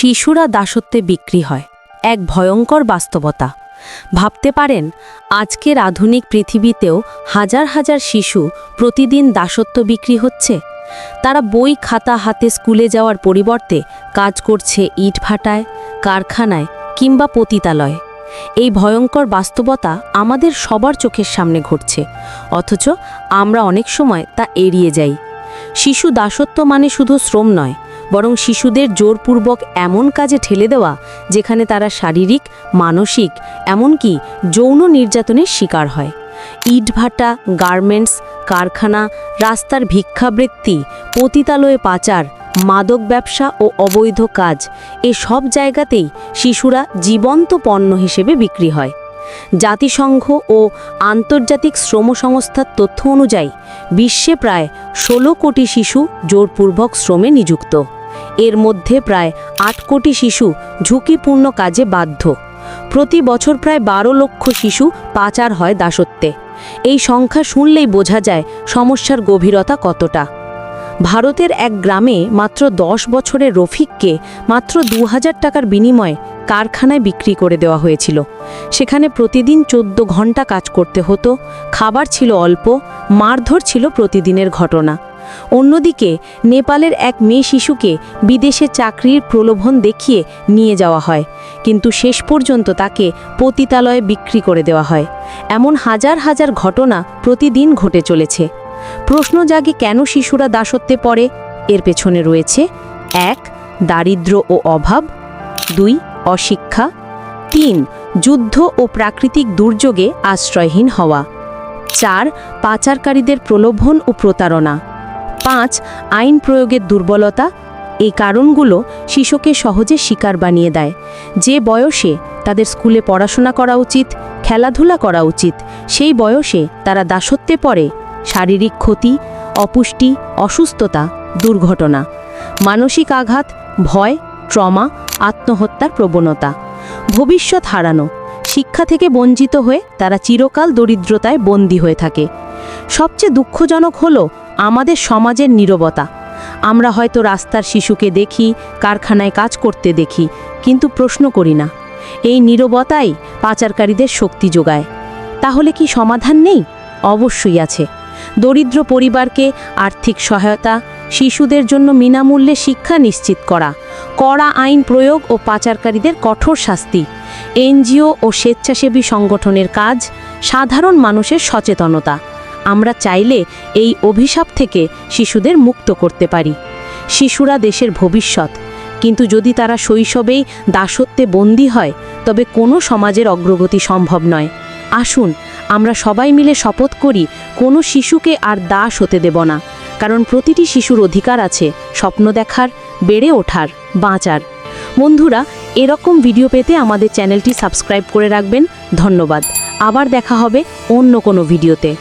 শিশুরা দাসত্বে বিক্রি হয়। এক ভয়ঙ্কর বাস্তবতা। ভাবতে পারেন, আজকের আধুনিক পৃথিবীতেও হাজার হাজার শিশু প্রতিদিন দাসত্ব বিক্রি হচ্ছে। তারা বই খাতা হাতে স্কুলে যাওয়ার পরিবর্তে কাজ করছে ইটভাটায় কারখানায় কিংবা পতিতালয়ে। এই ভয়ঙ্কর বাস্তবতা আমাদের সবার চোখের সামনে ঘটছে, অথচ আমরা অনেক সময় তা এড়িয়ে যাই। শিশু দাসত্ব মানে শুধু শ্রম নয় বরং শিশুদের জোরপূর্বক এমন কাজে ঠেলে দেওয়া, যেখানে তারা শারীরিক, মানসিক, এমনকি যৌন নির্যাতনের শিকার হয়। ইটভাটা, গার্মেন্টস, কারখানা, রাস্তার ভিক্ষাবৃত্তি, পতিতালয়ে পাচার, মাদক ব্যবসা ও অবৈধ কাজ, এ সব জায়গাতেই শিশুরা জীবন্ত পণ্য হিসেবে বিক্রি হয়। জাতিসংঘ ও আন্তর্জাতিক শ্রম সংস্থার তথ্য অনুযায়ী, বিশ্বে প্রায় ষোলো কোটি শিশু জোরপূর্বক শ্রমে নিযুক্ত। এর মধ্যে প্রায় আট কোটি শিশু ঝুঁকিপূর্ণ কাজে বাধ্য। প্রতি বছর প্রায় বারো লক্ষ শিশু পাচার হয় দাসত্বে। এই সংখ্যা শুনলেই বোঝা যায় সমস্যার গভীরতা কতটা। ভারতের এক গ্রামে মাত্র দশ বছরের রফিককে মাত্র দু হাজার টাকার বিনিময়ে কারখানায় বিক্রি করে দেওয়া হয়েছিল। সেখানে প্রতিদিন চোদ্দ ঘণ্টা কাজ করতে হতো, খাবার ছিল অল্প, মারধর ছিল প্রতিদিনের ঘটনা। অন্যদিকে, নেপালের এক মেয়ে শিশুকে বিদেশে চাকরির প্রলোভন দেখিয়ে নিয়ে যাওয়া হয়, কিন্তু শেষ পর্যন্ত তাকে পতিতালয়ে বিক্রি করে দেওয়া হয়। এমন হাজার হাজার ঘটনা প্রতিদিন ঘটে চলেছে। প্রশ্ন জাগে কেন শিশুরা দাসত্বে পড়ে? এর পেছনে রয়েছে, এক, দারিদ্র্য ও অভাব, দুই, অশিক্ষা, তিন, যুদ্ধ ও প্রাকৃতিক দুর্যোগে আশ্রয়হীন হওয়া, চার, পাচারকারীদের প্রলোভন ও প্রতারণা। পাঁচ আইন প্রয়োগের দুর্বলতা, এই কারণগুলো শিশুকে সহজে শিকার বানিয়ে দেয়। যে বয়সে তাদের স্কুলে পড়াশোনা করা উচিত, খেলাধুলা করা উচিত, সেই বয়সে তারা দাসত্বে পড়ে, শারীরিক ক্ষতি, অপুষ্টি, অসুস্থতা, দুর্ঘটনা, মানসিক আঘাত, ভয়, ট্রমা, আত্মহত্যার প্রবণতা। ভবিষ্যৎ হারানো, শিক্ষা থেকে বঞ্চিত হয়ে তারা চিরকাল দরিদ্রতায় বন্দী হয়ে থাকে। সবচেয়ে দুঃখজনক হলো আমাদের সমাজের নীরবতা। আমরা হয়তো রাস্তার শিশুকে দেখি, কারখানায় কাজ করতে দেখি, কিন্তু প্রশ্ন করি না। এই নীরবতাই পাচারকারীদের শক্তি যোগায়। তাহলে কি সমাধান নেই? অবশ্যই আছে। দরিদ্র পরিবারকে আর্থিক সহায়তা, শিশুদের জন্য বিনামূল্যে শিক্ষা নিশ্চিত করা, কড়া আইন প্রয়োগ ও পাচারকারীদের কঠোর শাস্তি, এনজিও ও স্বেচ্ছাসেবী সংগঠনের কাজ, সাধারণ মানুষের সচেতনতা। আমরা চাইলে এই অভিশাপ থেকে শিশুদের মুক্ত করতে পারি। শিশুরা দেশের ভবিষ্যৎ। কিন্তু যদি তারা শৈশবেই দাসত্বে বন্দী হয়, তবে কোনো সমাজের অগ্রগতি সম্ভব নয়। আসুন, আমরা সবাই মিলে শপথ করি, কোনো শিশুকে আর দাস হতে দেব না। কারণ প্রতিটি শিশুর অধিকার আছে স্বপ্ন দেখার, বেড়ে ওঠার, বাঁচার। বন্ধুরা, এরকম ভিডিও পেতে আমাদের চ্যানেলটি সাবস্ক্রাইব করে রাখবেন। ধন্যবাদ। আবার দেখা হবে অন্য কোনো ভিডিওতে।